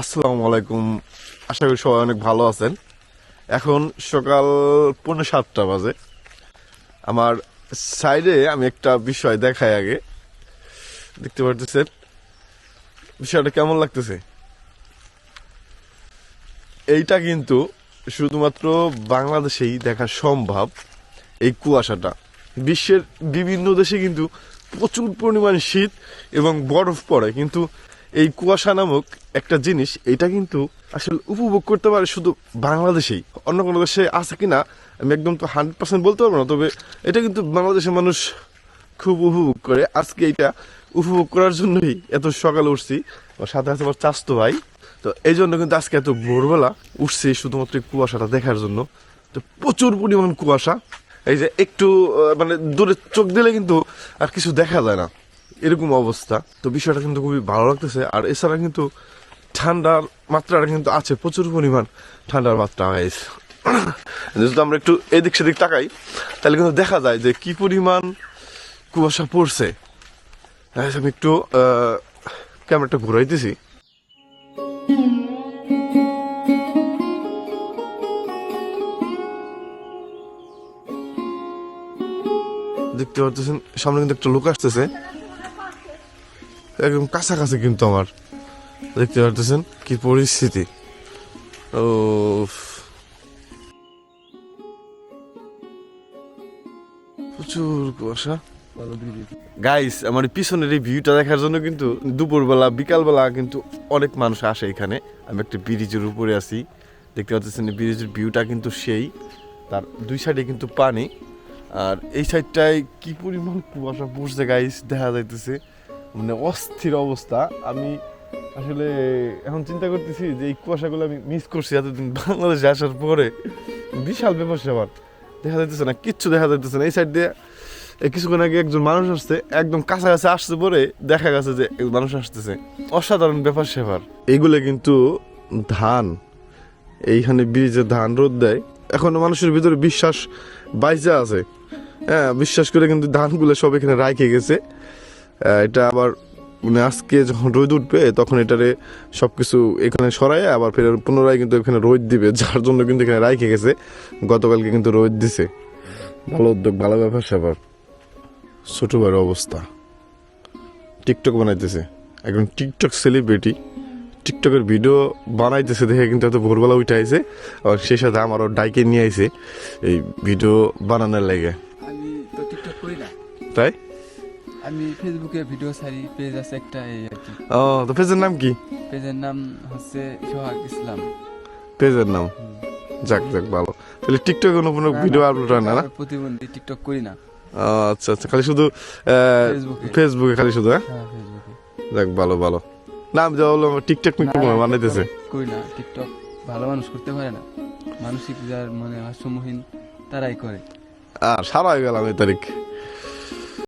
আসসালামু আলাইকুম। আশা করি সবাই অনেক ভালো আছেন। এখন সকাল পৌনে সাতটা বাজে। আমার সাইডে আমি একটা বিষয় দেখাই আগে। দেখতে পারতেছেন? বিষয়টা কেমন লাগতেছে? এইটা কিন্তু শুধুমাত্র বাংলাদেশেই দেখা সম্ভব, এই কুয়াশাটা। বিশ্বের বিভিন্ন দেশে কিন্তু প্রচুর পরিমাণ শীত এবং বরফ পড়ে। কিন্তু এই কুয়াশা নামক একটা জিনিস, এটা কিন্তু আসলে উপভোগ করতে পারে শুধু বাংলাদেশেই। অন্য কোনো দেশে আছে কিনা, আমি একদম তো হান্ড্রেড পার্সেন্ট বলতে পারব না, তবে এটা কিন্তু বাংলাদেশের মানুষ খুব উপভোগ করে। আজকে এটা উপভোগ করার জন্যই এত সকালে উঠছি। সাথে আছে আমার চাস্তো ভাই। তো এই জন্য কিন্তু আজকে এত ভোরবেলা উঠছি শুধুমাত্র কুয়াশাটা দেখার জন্য। তো প্রচুর পরিমাণ কুয়াশা। এই যে একটু মানে দূরে চোখ দিলে কিন্তু আর কিছু দেখা যায় না। এরকম অবস্থা। তো বিষয়টা কিন্তু খুবই ভালো লাগতেছে। আর এছাড়া কিন্তু ঠান্ডার মাত্রাটা কিন্তু আছে, প্রচুর পরিমাণ ঠান্ডার মাত্রা গাইস যদি আমরা একটু এদিক সেদিক তাকাই, তাহলে কিন্তু দেখা যায় যে কি পরিমাণ কুয়াশা পড়ছে। আমি একটু ক্যামেরাটা ঘুরাইতেছি। দেখতে পাচ্ছেন সামনে কিন্তু একটা লোক আসতেছে। একদম কাছাকাছি কিন্তু আমার। দেখতে পারতেছেন কি পরিস্থিতি। ও প্রচুর কুয়াশা। গাইস আমার পিছনের এই ভিউটা দেখার জন্য কিন্তু দুপুরবেলা, বিকালবেলা কিন্তু অনেক মানুষ আসে এখানে। আমি একটা ব্রিজের উপরে আছি। দেখতে পাচ্ছেন ব্রিজের ভিউটা কিন্তু সেই। তার দুই সাইডে কিন্তু পানি। আর এই সাইডটায় কি পরিমাণ কুয়াশা পড়ছে গাইস দেখা যাইতেছে। মানে অস্থির অবস্থা। আমি আসলে এখন চিন্তা করতেছি যে এই কুয়াশাগুলো আমি মিস করছি এতদিন বাংলাদেশে আসার পরে। বিশাল ব্যাপার স্যাপার। দেখা যাইতেছে না, কিচ্ছু দেখা যাইতেছে না। এই সাইড দিয়ে কিছুক্ষণ আগে একজন মানুষ আসছে, একদম কাছাকাছি আসছে পরে দেখা গেছে যে মানুষ আসতেছে। অসাধারণ ব্যাপার স্যাপার। এগুলো কিন্তু ধান। এইখানে ব্রিজে ধান রোদ দেয়। এখনও মানুষের ভিতরে বিশ্বাস বাইজা আছে। হ্যাঁ বিশ্বাস করে কিন্তু ধানগুলো সব এখানে রাইখে গেছে। এটা আবার মানে আজকে যখন রোদ উঠবে তখন এটারে সব কিছু এখানে সরাই আবার ফের পুনরায় কিন্তু এখানে রোদ দিবে যার জন্য কিন্তু এখানে রাইখে গেছে। গতকালকে কিন্তু রোদ দিছে। ভালো উদ্যোগ ভালো ব্যাপার স্যাপার ছোট বড় অবস্থা। টিকটক বানাইতেছে। একজন টিকটক সেলিব্রিটি টিকটকের ভিডিও বানাইতেছে দেখে কিন্তু এত ভোরবেলা উঠে আইছে। আর সেই সাথে আমারও ডাইকে নিয়ে আইছে এই ভিডিও বানানোর লেগে। তাই? আমি ফেসবুকে ভিডিও ছাড়ি পেজ আছে একটা এই আর কি। ও তো পেজের নাম কি? পেজের নাম হচ্ছে সোহাগ ইসলাম। পেজের নাম? যাক যাক ভালো। তাহলে টিকটকে কোনো কোনো ভিডিও আপলোড হয় না না? প্রতিবন্ধী টিকটক করি না। আচ্ছা আচ্ছা খালি শুধু ফেসবুকে। খালি শুধু হ্যাঁ? হ্যাঁ ফেসবুকে যাক ভালো ভালো। না আমি যা বললাম টিকটক বানাইতেছে। করি না টিকটক ভালো মানুষ করতে পারে না। মানসিক যার মানে ভারসাম্যহীন তারাই করে। আর সারা হয়ে গেলাম এই তারিখ।